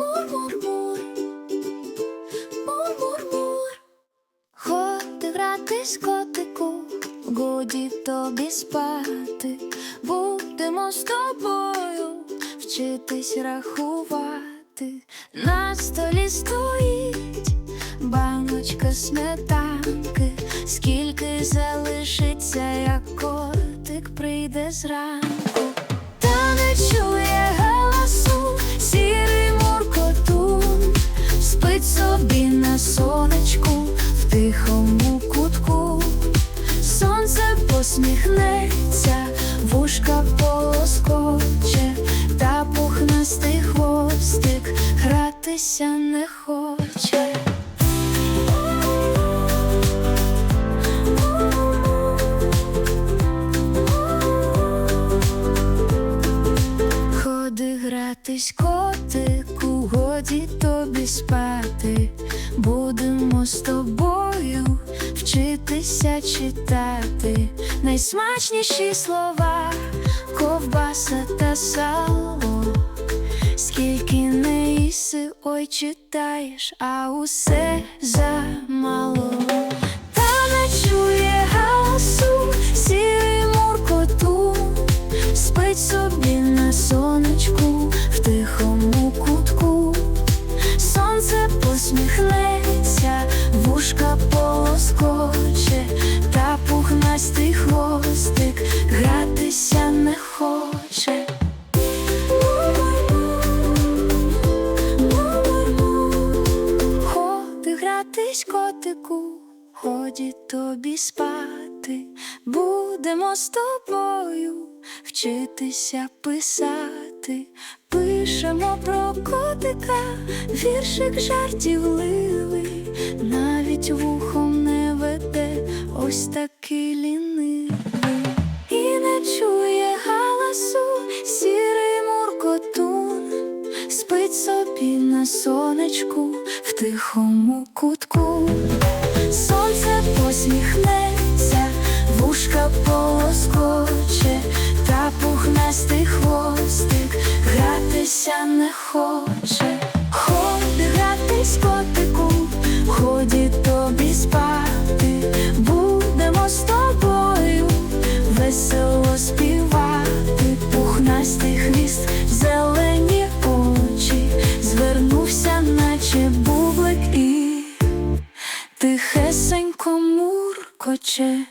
Мур-мур-мур, мур-мур-мур. Ходи гратись, котику, годі тобі спати. Будемо з тобою вчитись рахувати. На столі стоїть баночка сметанки. Скільки залишиться, як котик прийде зранку. Та не чує посміхнеться, вушка полоскоче, годі тобі спати. Будемо з тобою вчитися читати. Найсмачніші слова, ковбаса та сало. Скільки не їси, ой, читаєш, а усе замало. Гратись, котику, ході тобі спати, будемо з тобою вчитися писати, пишемо про котика, віршик жартівливий, навіть вухом не веде, ось такий лінивий, і не чує галасу, сірий муркотун. Спить собі на сонечку тихому кутку. Сонце посміхнеться, вушка полоскоче, та пухнастий хвостик гратися не хоче. Ходи гратись, котику, ході тобі спати, будемо з тобою весело співати, пухнастий хвіст, тихесенько муркоче.